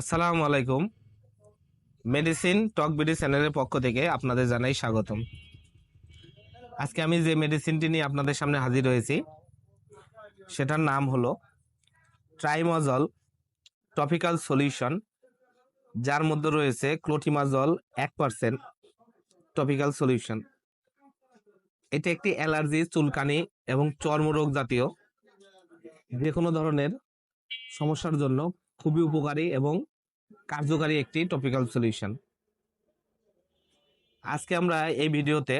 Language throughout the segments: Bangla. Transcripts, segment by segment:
আসসালামু আলাইকুম। মেডিসিন টক বিডি চ্যানেলের পক্ষ থেকে আপনাদের জানাই স্বাগতম। আজকে আমি যে মেডিসিনটি নিয়ে আপনাদের সামনে হাজির হয়েছি, সেটার নাম হলো ট্রাইমজল টপিক্যাল সলিউশন যার মধ্যে রয়েছে ক্লোটিমাজল এক পার্সেন্ট টপিক্যাল সলিউশন এটি একটি অ্যালার্জি, চুলকানি এবং চর্মরোগ জাতীয় যে কোনো ধরনের সমস্যার জন্য খুবই উপকারী এবং কার্যকারী একটি টপিক্যাল সলিউশন আজকে আমরা এই ভিডিওতে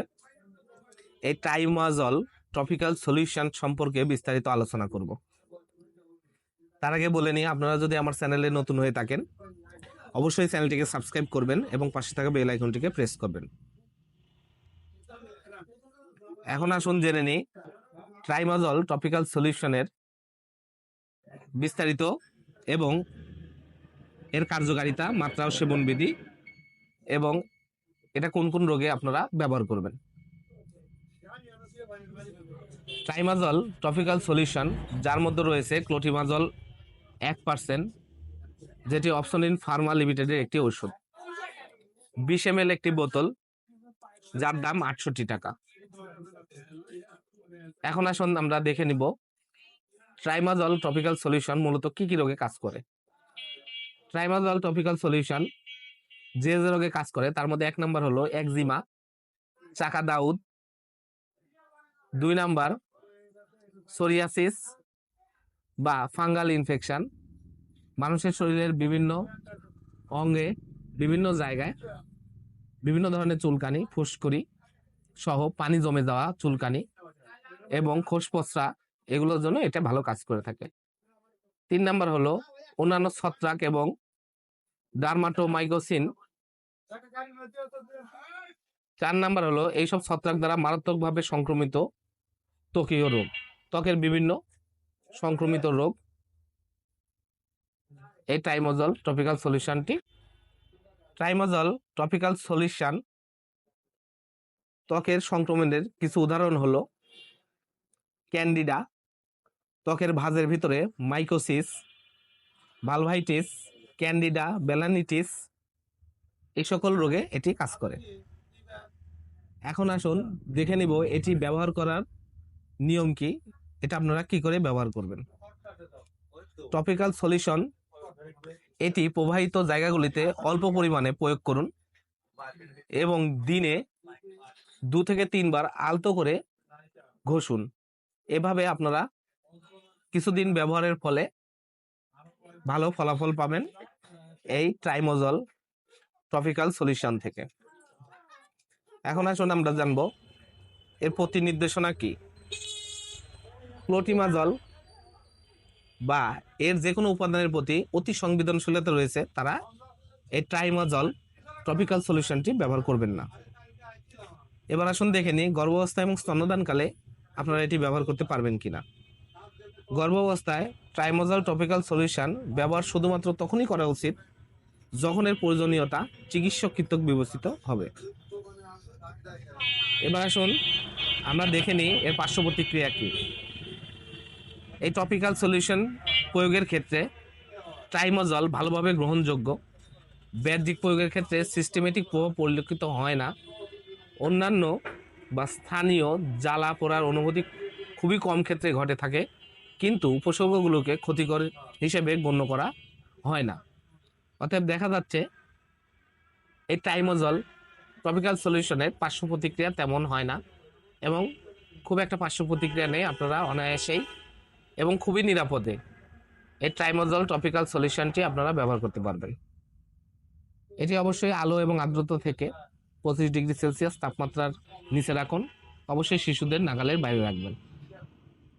এই টাইমাজল টপিক্যাল সলিউশন সম্পর্কে বিস্তারিত আলোচনা করব। তার আগে বলে নিই, আপনারা যদি আমার চ্যানেলে নতুন হয়ে থাকেন, অবশ্যই চ্যানেলটিকে সাবস্ক্রাইব করবেন এবং পাশে থাকা বেল আইকনটিকে প্রেস করবেন। এখন আসুন জেনে নিই ট্রাইমাজল টপিক্যাল সলিউশনের বিস্তারিত এবং এর কার্যকারিতা, মাত্রা ও সেবনবিধি এবং এটা কোন কোন রোগে আপনারা ব্যবহার করবেন। ট্রাইমাজল টপিক্যাল সলিউশন, যার মধ্যে রয়েছে ক্লোটিমাজল এক পার্সেন্ট, যেটি অপশন ইন ফার্মা লিমিটেডের একটি ওষুধ বিশ এম একটি বোতল, যার দাম আটষট্টি টাকা। এখন আসুন আমরা দেখে নিব ট্রাইমাজল টপিক্যাল সলিউশন মূলত কি কি রোগে কাজ করে? ট্রাইমাজল টপিক্যাল সলিউশন যে যে রোগে কাজ করে, তার মধ্যে এক নাম্বার হলো একজিমা চাকা দাউদ, দুই নাম্বার সোরিয়াসিস বা ফাঙ্গাল ইনফেকশন মানুষের শরীরের বিভিন্ন অঙ্গে, বিভিন্ন জায়গায় বিভিন্ন ধরনের চুলকানি, ফুসকুড়ি সহ পানি জমে যাওয়া চুলকানি এবং খোসপসরা এগুলোর জন্য এটা ভালো কাজ করে থাকে। তিন নাম্বার হলো অন্যান্য ছত্রাক এবং ডার্মাটোমাইকোসিন। চার নাম্বার হলো এইসব ছত্রাক দ্বারা মারাত্মকভাবে সংক্রমিত ত্বকীয় রোগ। ত্বকের বিভিন্ন সংক্রমিত রোগ। এই টাইমোজল টপিক্যাল সলিউশনটি। টাইমোজল টপিক্যাল সলিউশন ত্বকের সংক্রমণের কিছু উদাহরণ হলো ক্যান্ডিডা। ত্বকের ভাঁজের ভিতরে মাইকোসিস ভালভাইটিস ক্যান্ডিডা বেলানিটিস এই সকল রোগে এটি কাজ করে। এখন আসুন দেখে নিব এটি ব্যবহার করার নিয়ম কি, এটা আপনারা কি করে ব্যবহার করবেন। টপিক্যাল সলিউশন এটি প্রবাহিত জায়গাগুলিতে অল্প পরিমাণে প্রয়োগ করুন এবং দিনে দু থেকে তিনবার আলতো করে ঘষুন। এভাবে আপনারা কিছুদিন ব্যবহারের ফলে ভালো ফলাফল পাবেন এই ট্রাইমোজল টপিক্যাল সলিউশন থেকে। এখন আসুন আমরা জানব, এর প্রতি নির্দেশনা কি? ক্লোটিমাজল বা এর যে কোনো উপাদানের প্রতি অতি সংবেদনশীলতা রয়েছে, তারা এই ট্রাইমাজল টপিক্যাল সলিউশনটি ব্যবহার করবেন না। এবার আসুন দেখে নিই, গর্ভাবস্থা এবং স্তন্যদানকালে আপনারা এটি ব্যবহার করতে পারবেন কিনা। গর্ভাবস্থায় ট্রাইমোজাল টপিক্যাল সলিউশন ব্যবহার শুধুমাত্র তখনই করা উচিত যখন এর প্রয়োজনীয়তা চিকিৎসক কৃতক বিবেচিত হবে। এবার আসুন আমরা দেখে নিই এর পার্শ্ব প্রতিক্রিয়া কী। এই টপিক্যাল সলিউশন প্রয়োগের ক্ষেত্রে ট্রাইমোজল ভালোভাবে গ্রহণযোগ্য। ব্যাধিক প্রয়োগের ক্ষেত্রে সিস্টেমেটিক প্রভাব পরিলক্ষিত হয় না। অন্যান্য বা স্থানীয় জ্বালা পোড়ার অনুভূতি খুবই কম ক্ষেত্রে ঘটে থাকে। কিন্তু উপসর্গগুলোকে ক্ষতিকর হিসেবে গণ্য করা হয় না। অতএব দেখা যাচ্ছে, এই টাইমোজল টপিক্যাল সলিউশনের পার্শ্ব প্রতিক্রিয়া তেমন হয় না এবং খুব একটা পার্শ্ব প্রতিক্রিয়া নেই আপনারা অনায়াসেই এবং খুবই নিরাপদে এই ট্রাইমোজল টপিক্যাল সলিউশনটি আপনারা ব্যবহার করতে পারবেন। এটি অবশ্যই আলো এবং আর্দ্রতা থেকে পঁচিশ ডিগ্রি সেলসিয়াস তাপমাত্রার নিচে রাখুন। অবশ্যই শিশুদের নাগালের বাইরে রাখবেন।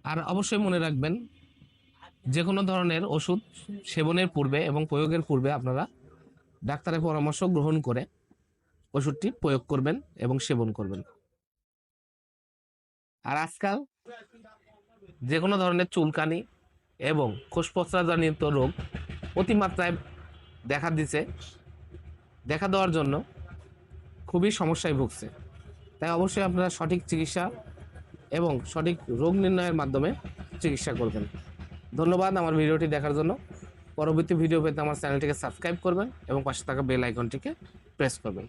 আর অবশ্যই মনে রাখবেন যে কোনো ধরনের ওষুধ সেবনের পূর্বে এবং প্রয়োগের পূর্বে আপনারা ডাক্তারের পরামর্শ গ্রহণ করে ওষুধটি প্রয়োগ করবেন এবং সেবন করবেন। আর আজকাল যে কোনো ধরনের চুলকানি এবং খোসপচরাজনিত রোগ অতিমাত্রায় দেখা দিছে, দেখা দেওয়ার জন্য খুবই সমস্যায় ভুগছে। তাই অবশ্যই আপনারা সঠিক চিকিৎসা এবং সঠিক রোগ নির্ণয়ের মাধ্যমে চিকিৎসা করবেন। ধন্যবাদ আমার ভিডিওটি দেখার জন্য। পরবর্তী ভিডিও পেতে আমার চ্যানেলটিকে সাবস্ক্রাইব করবেন এবং পাশে থাকা বেল আইকনটিকে প্রেস করবেন।